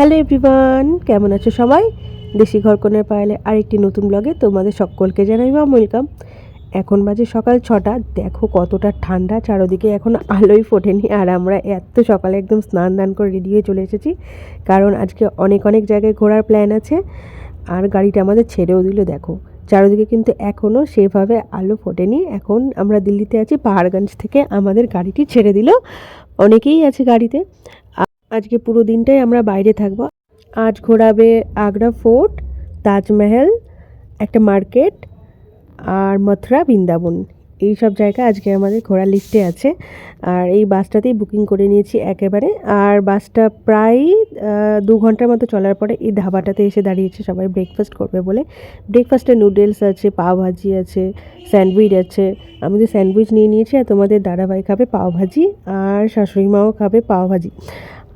Hello everyone, কেমন আছো সবাই? দেশি ঘর কোণের পায়ালে আরেকটি নতুন ব্লগে তোমাদের সকলকে জানাই বা ওয়েলকাম এখন বাজে সকাল ছটা, দেখো কতটা ঠান্ডা, চারোদিকে এখন আলোই ফোটেনি আর আমরা এত সকালে একদম স্নান দান করে রেডি হয়ে চলে এসেছি। কারণ আজকে অনেক অনেক জায়গায় ঘোরার প্ল্যান আছে আর গাড়িটা আমাদের ছেড়েও দিল, দেখো। চারোদিকে কিন্তু এখনও সেভাবে আলো ফোটেনি। এখন আমরা দিল্লিতে আছি, পাহাড়গঞ্জ থেকে আমাদের গাড়িটি ছেড়ে দিল। অনেকেই আছে গাড়িতে। আজকে পুরো দিনটাই আমরা বাইরে থাকব। আজ ঘোরাবে আগ্রা ফোর্ট, তাজমহল, একটা মার্কেট আর মথুরা, বৃন্দাবন। এই সব জায়গা আজকে আমাদের ঘোরার লিস্টে আছে। আর এই বাসটাতেই বুকিং করে নিয়েছি একেবারে। আর বাসটা প্রায় দু ঘণ্টার মতো চলার পরে এই ধাবাটাতে এসে দাঁড়িয়েছে সবাই। ব্রেকফাস্ট করবে বলে। ব্রেকফাস্টে নুডলস আছে পাও ভাজি আছে স্যান্ডউইচ আছে। আমি তো স্যান্ডউইচ নিয়ে নিয়েছি আর তোমাদের দাদাভাই খাবে পাও ভাজি আর শাশুড়ি মাও খাবে পাও ভাজি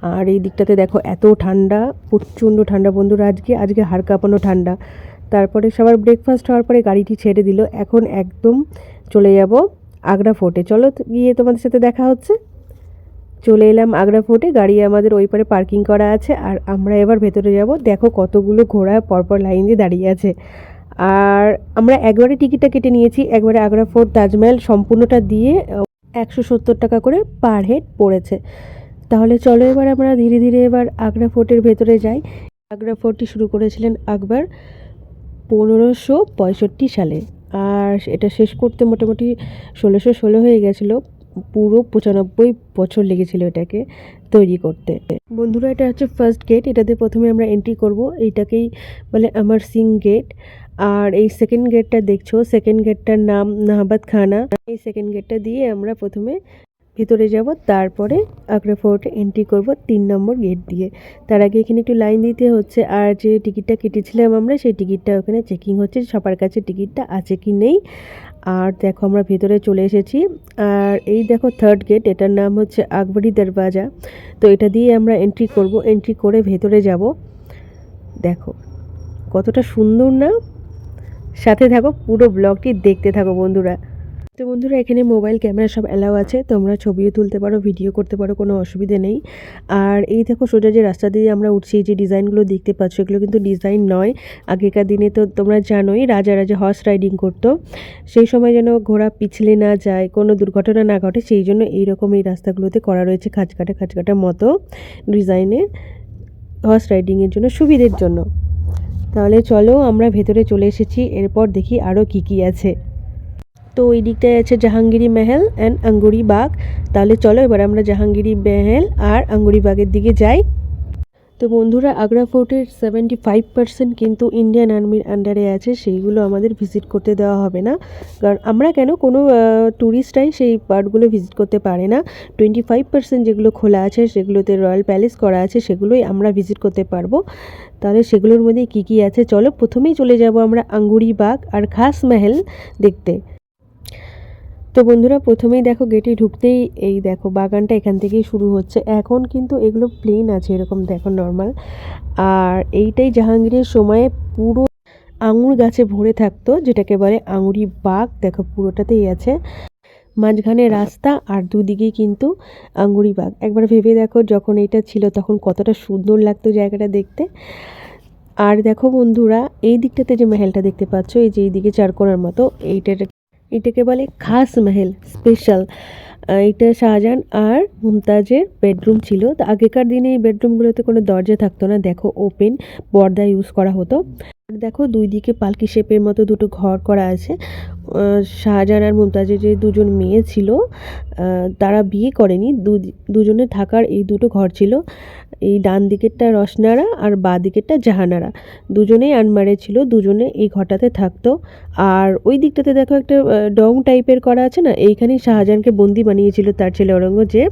আর এই দিকটাতে দেখো এত ঠান্ডা, প্রচণ্ড ঠান্ডা বন্ধুরা আজকে আজকে হাড় কাঁপানো ঠান্ডা। তারপরে সবার ব্রেকফাস্ট হওয়ার পরে গাড়িটি ছেড়ে দিল। এখন একদম চলে যাব আগ্রা ফোর্টে। চলো গিয়ে তোমাদের সাথে দেখা হচ্ছে। চলে এলাম আগ্রা ফোর্টে। গাড়ি আমাদের ওই পারে পার্কিং করা আছে। আর আমরা এবার ভেতরে যাব। দেখো কতগুলো ঘোড়া পরপর লাইন দিয়ে দাঁড়িয়ে আছে। আর আমরা একবারে টিকিটটা কেটে নিয়েছি। একবারে আগ্রা ফোর্ট, তাজমহল সম্পূর্ণটা দিয়ে, একশো সত্তর টাকা করে পার হেড পড়েছে। তাহলে চলো এবার আমরা ধীরে ধীরে এবার আগ্রা ফোর্টের ভেতরে যাই। আগ্রা ফোর্টটি শুরু করেছিলেন আকবর পনেরোশো পঁয়ষট্টি সালে। আর এটা শেষ করতে মোটামুটি ষোলোশো ষোলো হয়ে গেছিল। পুরো পঁচানব্বই বছর লেগেছিল এটাকে তৈরি করতে। বন্ধুরা, এটা হচ্ছে ফার্স্ট গেট এটাতে প্রথমে আমরা এন্ট্রি করব। এইটাকেই বলে আমার সিং গেট আর এই সেকেন্ড গেটটা দেখছ? সেকেন্ড গেটটার নাম নাহাবাদ খানা। এই সেকেন্ড গেটটা দিয়ে আমরা প্রথমে ভিতরে যাব, তারপরে আগ্রা ফোর্টে এন্ট্রি করব তিন নম্বর গেট দিয়ে। তার আগে এখানে একটু লাইন দিতে হচ্ছে, আর যে টিকিটটা কেটেছিলাম আমরা, সেই টিকিটটা ওখানে চেকিং হচ্ছে সবার কাছে টিকিটটা আছে কি নেই। আর দেখো আমরা ভেতরে চলে এসেছি, আর এই দেখো থার্ড গেট এটার নাম হচ্ছে আকবরী দরওয়াজা। তো এটা দিয়ে আমরা এন্ট্রি করব এন্ট্রি করে ভেতরে যাব। দেখো কতটা সুন্দর না? সাথে থাকো, পুরো ব্লগটি দেখতে থাকো বন্ধুরা। তো বন্ধুরা, এখানে মোবাইল, ক্যামেরা সব অ্যালাউ আছে। তোমরা ছবিও তুলতে পারো, ভিডিও করতে পারো, কোনো অসুবিধে নেই। আর এই দেখো সোজা যে রাস্তা দিয়ে আমরা উঠছি যে ডিজাইনগুলো দেখতে পাচ্ছ, এগুলো কিন্তু ডিজাইন নয়। আগেকার দিনে তো তোমরা জানোই, রাজা রাজা হর্স রাইডিং করতো। সেই সময় যেন ঘোড়া পিছলে না যায়, কোনো দুর্ঘটনা না ঘটে, সেই জন্য এইরকম এই রাস্তাগুলোতে করা রয়েছে খাঁচকাটা, খাঁচকাটার মতো ডিজাইনের হর্স রাইডিংয়ের জন্য, সুবিধের জন্য। তাহলে চলো আমরা ভেতরে চলে এসেছি, এরপর দেখি আরও কী কী আছে। তো ওই দিকটায় আছে জাহাঙ্গীরি মেহেল অ্যান্ড আঙ্গুরি বাগ তাহলে চলো এবার আমরা জাহাঙ্গীরি মেহেল আর আঙ্গুরি বাগের দিকে যাই। তো বন্ধুরা, আগ্রা ফোর্টের সেভেন্টি ফাইভ পার্সেন্ট কিন্তু ইন্ডিয়ান আর্মির আন্ডারে আছে, সেইগুলো আমাদের ভিজিট করতে দেওয়া হবে না। কারণ আমরা কেন কোনো ট্যুরিস্টরাই সেই পার্টগুলো ভিজিট করতে পারে না। টোয়েন্টি ফাইভ পার্সেন্ট যেগুলো খোলা আছে, সেগুলোতে রয়্যাল প্যালেস করা আছে, সেগুলোই আমরা ভিজিট করতে পারব। তাহলে সেগুলোর মধ্যে কী কী আছে? চলো প্রথমেই চলে যাব আমরা আঙ্গুরি বাগ আর খাস মেহেল দেখতে। তো বন্ধুরা, প্রথমেই দেখো গেটে ঢুকতেই এই দেখো বাগানটা এখান থেকেই শুরু হচ্ছে। এখন কিন্তু এগুলো প্লেন আছে, এরকম দেখো নর্মাল আর এইটাই জাহাঙ্গীরের সময়ে পুরো আঙুর গাছে ভরে থাকতো, যেটাকে বলে আঙুরি বাগ। দেখো পুরোটাতেই আছে। মাঝখানে রাস্তা আর দুদিকেই কিন্তু আঙ্গুরি বাগ। একবার ভেবে দেখো যখন এটা ছিল তখন কতটা সুন্দর লাগতো জায়গাটা দেখতে। আর দেখো বন্ধুরা, এই দিকটাতে যে মেহেলটা দেখতে পাচ্ছ, এই যে এইদিকে চারকোনার মতো এইটা এটাকে বলে খাস মেহেল স্পেশাল এটা শাহজাহান আর মুমতাজের বেডরুম ছিল। তো আগেকার দিনে এই বেডরুমগুলোতে কোনো দরজা থাকতো না। দেখো ওপেন পর্দা ইউজ করা হতো। দেখো দুই দিকে পালকি শেপের মতো দুটো ঘর করা আছে। শাহজাহান আর মুমতাজের যে দুজন মেয়ে ছিল তারা বিয়ে করেনি। দুজনে থাকার এই দুটো ঘর ছিল। এই ডান দিকেরটা রসনারা আর বা দিকেরটা জাহানারা। দুজনেই আনমারে ছিল, দুজনে এই ঘরটাতে থাকতো। আর ওই দিকটাতে দেখো একটা ডং টাইপের করা আছে না? এইখানেই শাহজাহানকে বন্দি বানিয়েছিল তার ছেলে ঔরঙ্গজেব।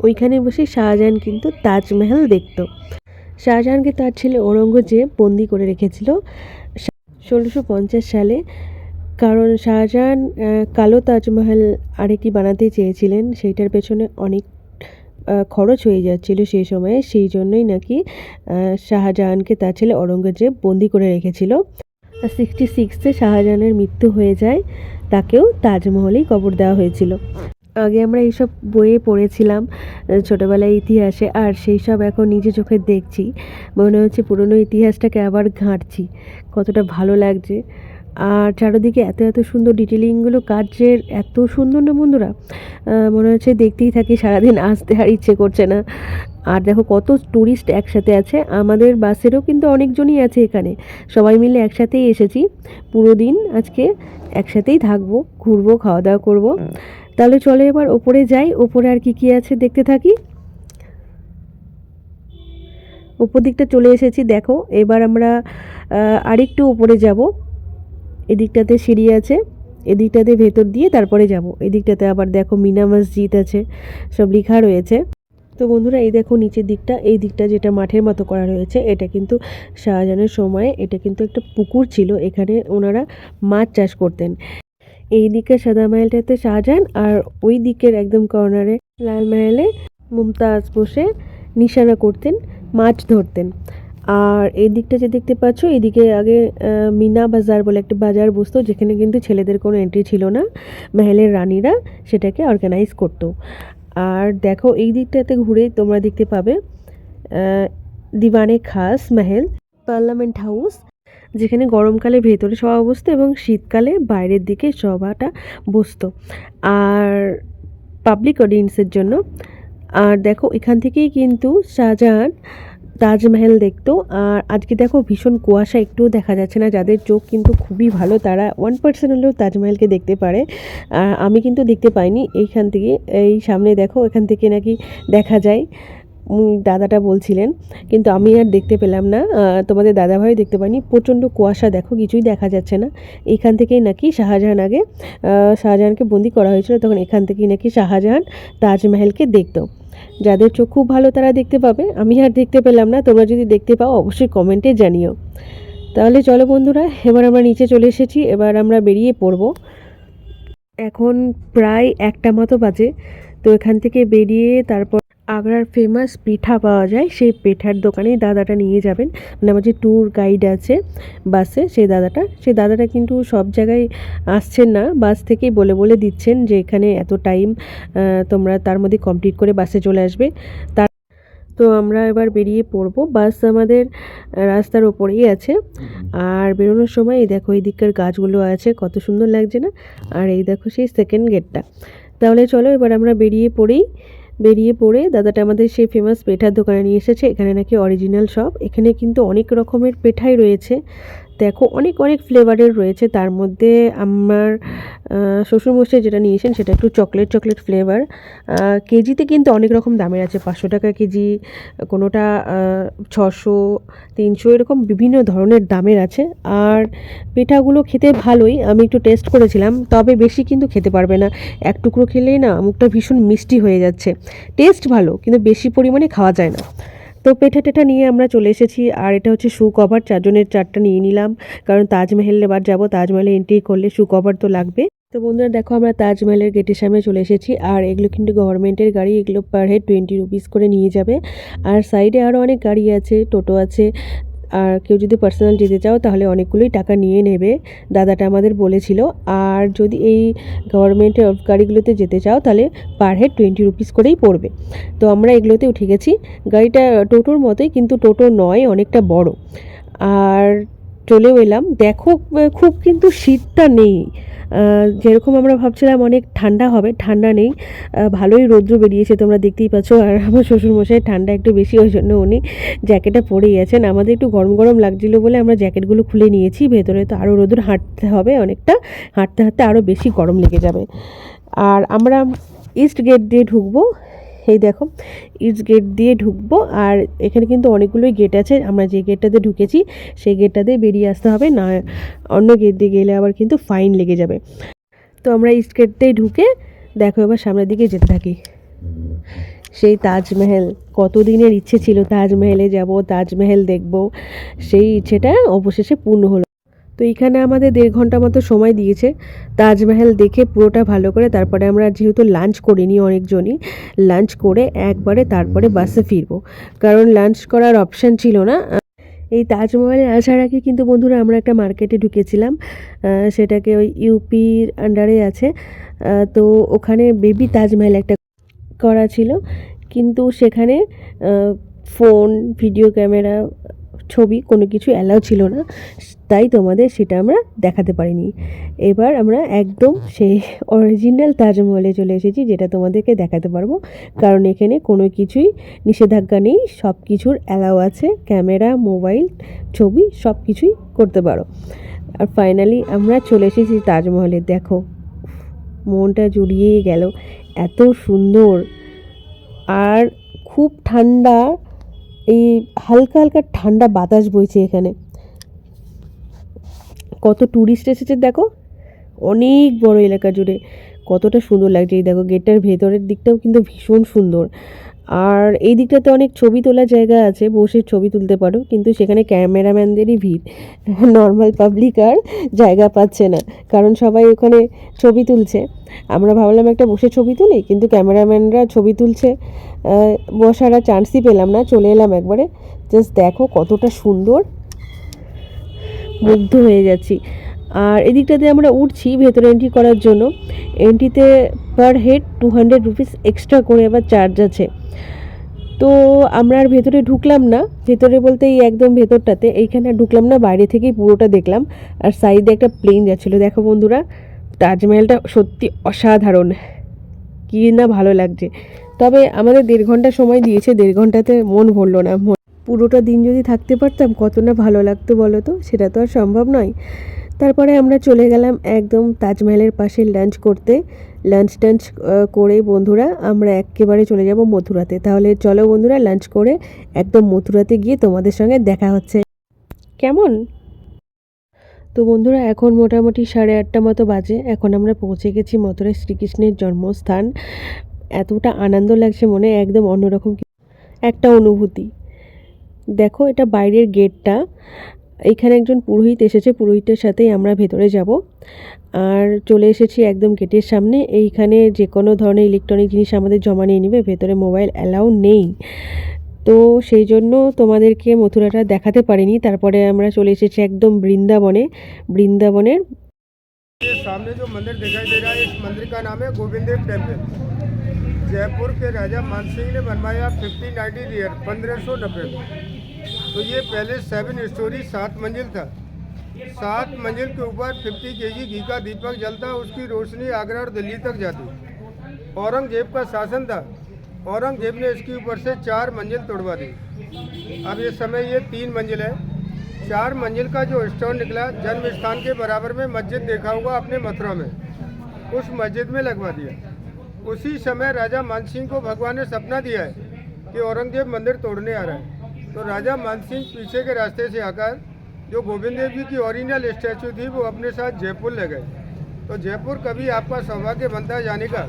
ওইখানে বসে শাহজাহান কিন্তু তাজমহল দেখতো। শাহজাহানকে তার ছেলে ঔরঙ্গজেব বন্দি করে রেখেছিল। ষোলোশো সালে, কারণ শাহজাহান কালো তাজমহল আরেকটি বানাতে চেয়েছিলেন। সেইটার পেছনে অনেক খরচ হয়ে যাচ্ছিল সেই সময়ে। সেই জন্যই নাকি শাহজাহানকে তার ছেলে ঔরঙ্গজেব বন্দি করে রেখেছিল। সিক্সটি সিক্সে শাহজাহানের মৃত্যু হয়ে যায়, তাকেও তাজমহলেই কবর দেওয়া হয়েছিল। আগে আমরা এইসব বইয়ে পড়েছিলাম ছোটোবেলায় ইতিহাসে, আর সেই সব এখন নিজে চোখে দেখছি। মনে হচ্ছে পুরনো ইতিহাসটাকে আবার ঘাঁটছি। কতটা ভালো লাগছে। আর চারিদিকে এত এত সুন্দর ডিটেলিংগুলো কাজের এত সুন্দর না বন্ধুরা? মনে হচ্ছে দেখতেই থাকি, সারাদিন আসতে আর ইচ্ছে করছে না। আর দেখো কত ট্যুরিস্ট একসাথে আছে। আমাদের বাসেরও কিন্তু অনেকজনই আছে এখানে। সবাই মিলে একসাথেই এসেছি। পুরো দিন আজকে একসাথেই থাকব, ঘুরবো খাওয়া দাওয়া করব তাহলে চলো এবার ওপরে যাই। ওপরে আর কি কি আছে দেখতে থাকি? ওপর দিকটা চলে এসেছি, দেখো। এবার আমরা আরেকটু উপরে যাব। এদিকটাতে সিঁড়ি আছে, এদিকটাতে ভেতর দিয়ে তারপরে যাব। এদিকটাতে আবার দেখো মিনা মসজিদ আছে, সব লেখা রয়েছে। তো বন্ধুরা, এই দেখো নিচের দিকটা, এই দিকটা যেটা মাঠের মতো করা রয়েছে, এটা কিন্তু শাহজাহানের সময়, এটা কিন্তু একটা পুকুর ছিল। এখানে ওনারা মাছ চাষ করতেন। এই দিকে সাদা মাহলটাতে শাহজাহান আর ওই দিকের একদম কর্নারে লাল মহলে মুমতাজ বসে নিশানা করতেন, মাছ ধরতেন। আর এই দিকটা যে দেখতে পাচ্ছ এদিকে আগে মিনা বাজার বলে একটা বাজার বসতো, যেখানে কিন্তু ছেলেদের কোনো এন্ট্রি ছিল না। মেহেলের রানীরা সেটাকে অর্গানাইজ করতো। আর দেখো, এই দিকটাতে ঘুরে তোমরা দেখতে পাবে দিওয়ানে খাস মহল, পার্লামেন্ট হাউস যেখানে গরমকালে ভেতরে সভা বসতো এবং শীতকালে বাইরের দিকে সভাটা বসতো। আর পাবলিক অডিয়েন্সের জন্য, আর দেখো এখান থেকেই কিন্তু শাহজাহান তাজমহল দেখতো। আর আজকে দেখো ভীষণ কুয়াশা, একটুও দেখা যাচ্ছে না। যাদের চোখ কিন্তু খুবই ভালো, তারা ওয়ান পার্সেন্ট হলেও তাজমহলকে দেখতে পারে। আর আমি কিন্তু দেখতে পাইনি। এইখান থেকে, এই সামনে দেখো, এখান থেকে নাকি দেখা যায়। দাদাটা বলছিলেন, কিন্তু আমি আর দেখতে পেলাম না। তোমাদের দাদাভাই দেখতে পাইনি। প্রচণ্ড কুয়াশা, দেখো, কিছুই দেখা যাচ্ছে না। এখান থেকেই নাকি শাহজাহান আগে শাহজাহানকে বন্দি করা হয়েছিল, তখন এখান থেকেই নাকি শাহজাহান তাজমহলকে দেখতো। যাদের চোখ খুব ভালো, তারা দেখতে পাবে। আমি আর দেখতে পেলাম না। তোমরা যদি দেখতে পাও, অবশ্যই কমেন্টে জানিও। তাহলে চলো বন্ধুরা, এবার আমরা নিচে চলে এসেছি। এবার আমরা বেরিয়ে পড়ব। এখন প্রায় একটা মতো বাজে। তো এখান থেকে বেরিয়ে তারপর আগ্রার ফেমাস পিঠা পাওয়া যায়, সেই পিঠার দোকানেই দাদাটা নিয়ে যাবেন। মানে আমার যে ট্যুর গাইড আছে বাসে, সেই দাদাটা সেই দাদাটা কিন্তু সব জায়গায় আসছেন না, বাস থেকেই বলে বলে দিচ্ছেন যে এখানে এত টাইম তোমরা তার মধ্যে কমপ্লিট করে বাসে চলে আসবে। তার তো আমরা এবার বেরিয়ে পড়ব। বাস আমাদের রাস্তার ওপরেই আছে। আর বেরোনোর সময় এই দেখো, এই দিককার গাছগুলো আছে, কত সুন্দর লাগছে না? আর এই দেখো সেই সেকেন্ড গেটটা তাহলে চলো এবার আমরা বেরিয়ে পড়েই বেরিয়ে পড়ে দাদাটা আমাদের সেই ফেমাস পেঠার দোকানে নিয়ে এসেছে। এখানে নাকি অরিজিনাল সব এখানে কিন্তু অনেক রকমের পেঠাই রয়েছে। দেখো অনেক অনেক ফ্লেভারের রয়েছে। তার মধ্যে আমার শ্বশুরমশাই যেটা নিয়েছেন সেটা একটু চকলেট চকলেট ফ্লেভার কেজিতে কিন্তু অনেক রকম দামের আছে। পাঁচশো টাকা কেজি, কোনোটা ছশো, তিনশো, এরকম বিভিন্ন ধরনের দামের আছে। আর পিঠাগুলো খেতে ভালোই, আমি একটু টেস্ট করেছিলাম, তবে বেশি কিন্তু খেতে পারবে না। এক টুকরো খেলেই না, মুখটা ভীষণ মিষ্টি হয়ে যাচ্ছে। টেস্ট ভালো, কিন্তু বেশি পরিমাণে খাওয়া যায় না। তো পেঠা টেঠা নিয়ে আমরা চলে এসেছি, আর এটা হচ্ছে শু কভার চারজনের চারটা নিয়ে নিলাম। কারণ তাজমহল এবার যাব, তাজমহলে এন্ট্রি করলে শু কভার তো লাগবে। তো বন্ধুরা, দেখো আমরা তাজমহলের গেটের সামনে চলে এসেছি, আর এগুলো কিন্তু গভর্নমেন্টের গাড়ি, এগুলো পার হেড টোয়েন্টি রুপিস করে নিয়ে যাবে। আর সাইডে আরও অনেক গাড়ি আছে, টোটো আছে আর কেউ যদি পার্সোনাল যেতে চাও, তাহলে অনেকগুলোই টাকা নিয়ে নেবে। দাদাটা আমাদের বলেছিল, আর যদি এই গভর্নমেন্টের গাড়িগুলোতে যেতে চাও, তাহলে পার হেড টোয়েন্টি রুপিস করেই পড়বে। তো আমরা এগুলোতে উঠে গেছি। গাড়িটা টোটোর মতোই, কিন্তু টোটো নয়, অনেকটা বড়। আর চলেও এলাম। দেখো, খুব কিন্তু শীতটা নেই। যেরকম আমরা ভাবছিলাম অনেক ঠান্ডা হবে, ঠান্ডা নেই ভালোই রৌদ্র বেরিয়েছে তোমরা দেখতেই পাচ্ছ, আর আমার শ্বশুরমশাই ঠান্ডা একটু বেশি ওই জন্য উনি জ্যাকেটটা পরেই আছেন। আমাদের একটু গরম গরম লাগছিল বলে আমরা জ্যাকেটগুলো খুলে নিয়েছি, ভেতরে তো আরও রোদ্র হাঁটতে হবে অনেকটা, হাঁটতে হাঁটতে আরও বেশি গরম লেগে যাবে। আর আমরা ইস্ট গেট দিয়ে ঢুকবো এই দেখো ইস্ট গেট দিয়ে ঢুকবো আর এখানে কিন্তু অনেকগুলোই গেট আছে। আমরা যে গেটটাতে ঢুকেছি, সেই গেটটাতে বেরিয়ে আসতে হবে, না অন্য গেট দিয়ে গেলে আবার কিন্তু ফাইন লেগে যাবে। তো আমরা ইস্ট গেট দিয়ে ঢুকে দেখো এবার সামনের দিকে যেতে থাকি। সেই তাজমহল, কতদিনের ইচ্ছে ছিল তাজমহলে যাব, তাজমহল দেখব, সেই ইচ্ছেটা অবশেষে পূর্ণ হলো। তো এখানে আমাদের দেড় ঘণ্টা মতো সময় দিয়েছে। তাজমহল দেখে পুরোটা ভালো করে তারপরে আমরা যেহেতু লাঞ্চ করিনি অনেকজনই লাঞ্চ করে একবারে তারপরে বাসে ফিরবো। কারণ লাঞ্চ করার অপশান ছিল না। এই তাজমহলে আসার আগে কিন্তু বন্ধুরা আমরা একটা মার্কেটে ঢুকেছিলাম সেটাকে ওই ইউপির আন্ডারে আছে। তো ওখানে বেবি তাজমহল একটা করা ছিল। কিন্তু সেখানে ফোন ভিডিও ক্যামেরা ছবি কোনো কিছু অ্যালাউ ছিল না। তাই তোমাদের সেটা আমরা দেখাতে পারিনি। এবার আমরা একদম সেই অরিজিনাল তাজমহলে চলে এসেছি যেটা তোমাদেরকে দেখাতে পারব। কারণ এখানে কোনো কিছুই নিষেধাজ্ঞা নেই সব কিছুর অ্যালাউ আছে ক্যামেরা মোবাইল ছবি সব কিছুই করতে পারো। আর ফাইনালি আমরা চলে এসেছি তাজমহলে। দেখো, মনটা জুড়িয়ে গেল, এত সুন্দর। আর খুব ঠান্ডা, এই হালকা হালকা ঠান্ডা বাতাস বইছে এখানে। কত ট্যুরিস্ট এসেছে দেখো? অনেক বড় এলাকা জুড়ে। কতটা সুন্দর লাগছে এই দেখো গেটটার ভেতরের দিকটাও কিন্তু ভীষণ সুন্দর। আর এই দিকটাতে অনেক ছবি তোলার জায়গা আছে, বসে ছবি তুলতে পারো, কিন্তু সেখানে ক্যামেরাম্যানদেরই ভিড়। নর্মাল পাবলিক আর জায়গা পাচ্ছে না, কারণ সবাই ওখানে ছবি তুলছে। আমরা ভাবলাম একটা বসে ছবি তুলি, কিন্তু ক্যামেরাম্যানরা ছবি তুলছে। বসার আর চান্সই পেলাম না, চলে এলাম একবারে। জাস্ট দেখো কতটা সুন্দর। মুগ্ধ হয়ে যাচ্ছি আর এদিকটাতে আমরা উঠছি ভেতরে এন্ট্রি করার জন্য। এন্ট্রিতে per head two hundred rupees extra করে আবার চার্জ আছে। তো আমরা আর ভেতরে ঢুকলাম না। ভেতরে বলতে এই একদম ভেতরটাতে। এইখানে আর ঢুকলাম না, বাইরে থেকেই পুরোটা দেখলাম। আর সাইডে একটা প্লেন যাচ্ছিল। দেখো বন্ধুরা, তাজমহলটা সত্যি অসাধারণ। কি না ভালো লাগছে। তবে আমাদের দেড় ঘণ্টা সময় দিয়েছে, দেড় ঘন্টাতে মন ভরলো না। পুরোটা দিন যদি থাকতে পারতাম, কত না ভালো লাগতো বলো তো? সেটা তো আর সম্ভব নয়। তারপরে আমরা চলে গেলাম একদম তাজমহলের পাশে লাঞ্চ করতে। লাঞ্চ টাঞ্চ করে বন্ধুরা, আমরা একেবারে চলে যাব মথুরাতে। তাহলে চলো বন্ধুরা লাঞ্চ করে একদম মথুরাতে গিয়ে তোমাদের সঙ্গে দেখা হচ্ছে। কেমন? তো বন্ধুরা, এখন মোটামুটি সাড়ে আটটা মতো বাজে। এখন আমরা পৌঁছে গেছি মথুরায় শ্রীকৃষ্ণের জন্মস্থান। এতটা আনন্দ লাগছে মনে, একদম অন্যরকম একটা অনুভূতি। দেখো, এটা বাইরের গেটটা। এখানে একজন পুরোহিত এসেছে, পুরোহিতের সাথেই আমরা ভেতরে যাব। আর চলে এসেছি একদম গেটের সামনে। এইখানে যে কোনো ধরনের ইলেকট্রনিক জিনিস আমাদের জমা নিয়ে নেবে, ভেতরে মোবাইল অ্যালাউ নেই। তো সেই জন্য তোমাদেরকে মথুরাটা দেখাতে পারিনি। তারপরে আমরা চলে এসেছি একদম বৃন্দাবনে। বৃন্দাবনের সামনে যে মন্দির দেখাই দে রা মন্দির কা গোবিন্দ টেম্পল। जयपुर के राजा मानसिंह ने बनवाया फिफ्टीन नाइनटी ईयर पंद्रह सौ नब्बे। में तो ये पहले सेवन स्टोरी सात मंजिल था। सात मंजिल के ऊपर फिफ्टी के जी घी का दीपक जलता, उसकी रोशनी आगरा और दिल्ली तक जाती। औरंगज़ेब का शासन था। औरंगज़ेब ने इसके ऊपर से चार मंजिल तोड़वा दी। अब ये समय ये तीन मंजिल है। चार मंजिल का जो स्टोन निकला, जन्म स्थान के बराबर में मस्जिद देखा होगा अपने मथुरा में। उस मस्जिद में लगवा दिया। उसी समय राजा मानसिंह को भगवान ने सपना दिया है कि औरंगज़ेब मंदिर तोड़ने आ रहा है। तो राजा मानसिंह पीछे के रास्ते से आकर, जो गोविंद देव जी की ओरिजिनल स्टैचू थी, वो अपने साथ जयपुर ले गए। तो जयपुर कभी आपका सौभाग्य बनता है जाने का।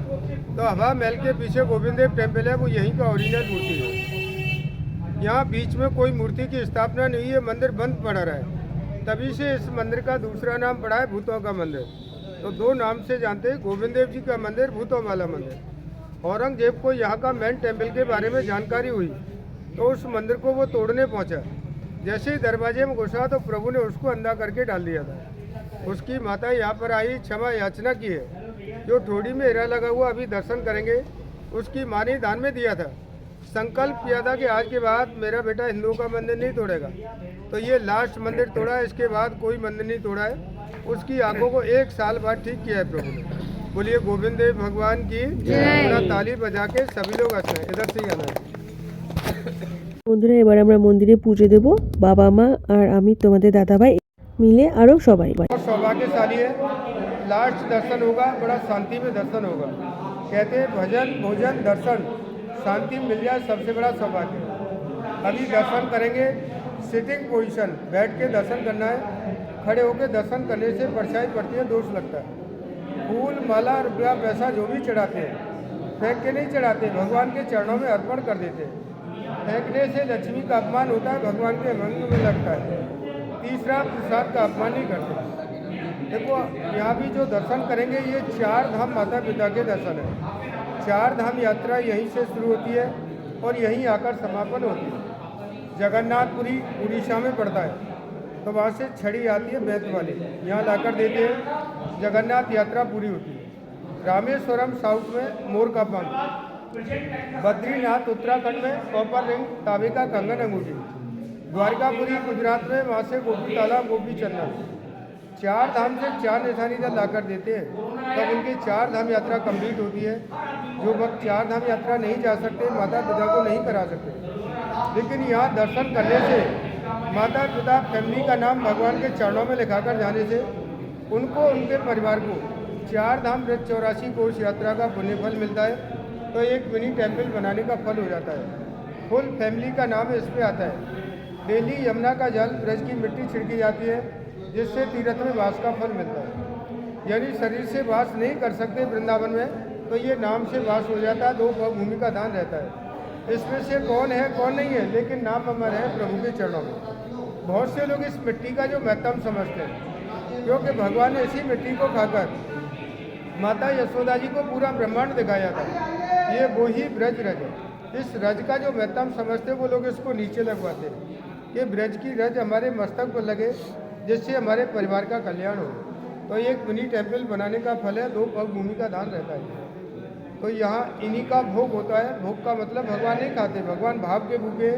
तो हवा महल के पीछे गोविंद देव टेंपल है, वो यहीं का ओरिजिनल मूर्ति है। यहाँ बीच में कोई मूर्ति की स्थापना नहीं है, मंदिर बंद पड़ा रहा है। तभी से इस मंदिर का दूसरा नाम पड़ा है, भूतों का मंदिर। तो दो नाम से जानते हैं, गोविंद देव जी का मंदिर भूतों वाला मंदिर। औरंगज़ेब को यहाँ का मेन टेंपल के बारे में जानकारी हुई तो उस मंदिर को वो तोड़ने पहुँचा। जैसे ही दरवाजे में घुसा तो प्रभु ने उसको अंधा करके डाल दिया था। उसकी माता यहाँ पर आई, क्षमा याचना की है। जो ठोड़ी में हेरा लगा हुआ अभी दर्शन करेंगे, उसकी माँ ने दान में दिया था। संकल्प किया था कि आज के बाद मेरा बेटा हिंदुओं का मंदिर नहीं तोड़ेगा। तो ये लास्ट मंदिर तोड़ा है इसके बाद कोई मंदिर नहीं तोड़ा है। उसकी आंखों को एक साल बाद ठीक किया है प्रभु ने बोलिए गोविंद देव भगवान की पूरा ताली बजा के सभी लोग हंस रहे हैं इधर से ही आना है বন্ধুরা এবার আমরা মন্দিরে পুজো দেব বাবা মা আর আমি তোমাদের দাদাভাই মিলে আরও সবাই और सौभाग्यशाली है लास्ट दर्शन होगा बड़ा शांति में दर्शन होगा कहते हैं भजन भोजन दर्शन शांति मिल जाए सबसे बड़ा सौभाग्य अभी दर्शन करेंगे सिटिंग पोजीशन बैठ के दर्शन करना है खड़े होकर दर्शन करने से परछाई पड़ती है, दोष लगता है। फूल, माला, रुपया, पैसा जो भी चढ़ाते हैं, फेंक के नहीं चढ़ाते, भगवान के चरणों में अर्पण कर देते हैं। फेंकने से लक्ष्मी का अपमान होता है, भगवान के मंग में लगता है। तीसरा, प्रसाद का अपमान नहीं करते। देखो, यहाँ भी जो दर्शन करेंगे, ये चार धाम माता पिता के दर्शन है। चार धाम यात्रा यहीं से शुरू होती है और यहीं आकर समापन होती है। जगन्नाथपुरी, उड़ीसा में पड़ता है। तो वहाँ से छड़ी आती है बैत वाली। यहाँ लाकर देते हैं, जगन्नाथ यात्रा पूरी होती है। रामेश्वरम साउथ में मोर का पंख बद्रीनाथ उत्तराखंड में कॉपर रिंग तांबे का कंगन अंगूठी। द्वारकापुरी गुजरात में वहाँ से गोपी तालाब गोपी चंदन चार धाम से चार निशानी जब लाकर देते हैं, तब उनकी चार धाम यात्रा कंप्लीट होती है। जो वक्त चार धाम यात्रा नहीं जा सकते माता पिता को नहीं करा सकते। लेकिन यहाँ दर्शन करने से माता पिता फैमिली का नाम भगवान के चरणों में लिखाकर जाने से उनको, उनके परिवार को चार धाम ब्रज चौरासी कोष यात्रा का पुण्य फल मिलता है तो एक मिनी टेंपल बनाने का फल हो जाता है। फुल फैमिली का नाम इस पे आता है। डेली यमुना का जल ब्रज की मिट्टी छिड़की जाती है, जिससे तीर्थ में वास का फल मिलता है। यदि शरीर से वास नहीं कर सकते वृंदावन में तो ये नाम से वास हो जाता है दो भूमि का दान रहता है। इसमें से कौन है, कौन नहीं है, लेकिन नाम अमर है प्रभु के चरणों में। बहुत से लोग इस मिट्टी का जो महत्व समझते हैं, क्योंकि भगवान ने इसी मिट्टी को खाकर माता यशोदा जी को पूरा ब्रह्मांड दिखाया था। ये वो ही ब्रज रज है। इस रज का जो महत्व समझते वो लोग इसको नीचे लगवाते हैं कि ब्रज की रज हमारे मस्तक पर लगे, जिससे हमारे परिवार का कल्याण हो। तो ये एक मिनी टेंपल बनाने का फल है, दो पग भूमि का दान रहता है। तो यहाँ इन्हीं का भोग होता है। भोग का मतलब भगवान नहीं खाते। भगवान भाव के भूखे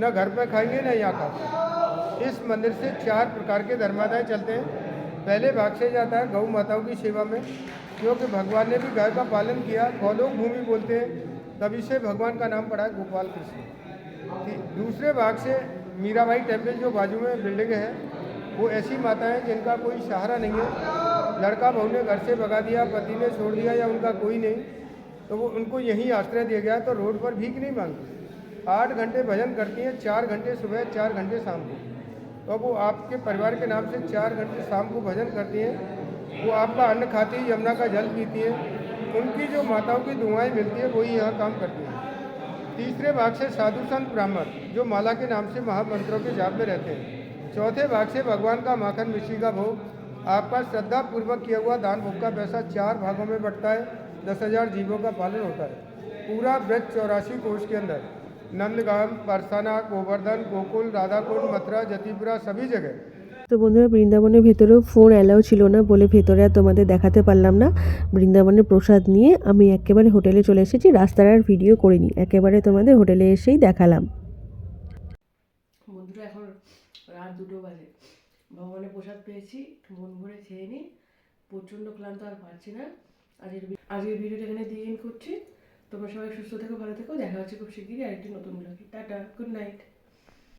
न घर पर खाएँगे, न यहाँ खाते। इस मंदिर से चार प्रकार के धर्मादाय चलते हैं। पहले भाग से जाता है गौ माताओं की सेवा में, क्योंकि भगवान ने भी गाय का पालन किया। गौलोक भूमि बोलते हैं। तभी से भगवान का नाम पड़ा है गोपाल कृष्ण। दूसरे भाग से मीराबाई टेंपल जो बाजू में बिल्डिंग है, वो ऐसी माता है जिनका कोई सहारा नहीं है। लड़का बहू ने घर से भगा दिया, पति ने छोड़ दिया या उनका कोई नहीं। तो वो उनको यहीं आश्रय दिया गया तो रोड पर भीख नहीं मांगती। आठ घंटे भजन करती हैं, चार घंटे सुबह, चार घंटे शाम को। तो वो आपके परिवार के नाम से चार घंटे शाम को भजन करती हैं। वो आपका अन्न खाती है, यमुना का जल पीती है। उनकी जो माताओं की दुआएँ मिलती है, वही यहाँ काम करती है। तीसरे भाग से साधु संत ब्राह्मण, जो माला के नाम से महामंत्रों के जाप में रहते हैं। चौथे भाग से भगवान का माखन, मिश्री का भोग। आपका श्रद्धा पूर्वक किया हुआ दान, भोग का पैसा चार भागों में बंटता है। दस हजार जीवों का पालन होता है पूरा ब्रज चौरासी कोष के अंदर नंदगाम बरसाना गोवर्धन गोकुल राधाकुंड मथुरा जतिपुरा सभी जगह তো বন্ধুরা বৃন্দাবনের ভেতরেও ফোন অ্যালাউ ছিল না বলে ভেতরে আর তোমাদের দেখাতে পারলাম না বৃন্দাবনের প্রসাদ নিয়ে আমি একেবারে হোটেলে চলে এসেছি রাস্তার আর ভিডিও করিনি একেবারে তোমাদের হোটেলে এসেই দেখালাম বন্ধুরা এখন রাত দুটো বাজে ভগবানের প্রসাদ পেয়েছি মন ভরে খেয়ে নিই প্রচণ্ড ক্লান্ত আর পারছি না আজকের আজকের ভিডিওটা এখানে দিয়ে করছি। তোমরা সবাই সুস্থ থেকো, ভালো থেকো। দেখা হচ্ছে খুব শিগগিরই আরেকটি নতুন ব্লগে টাটা গুড নাইট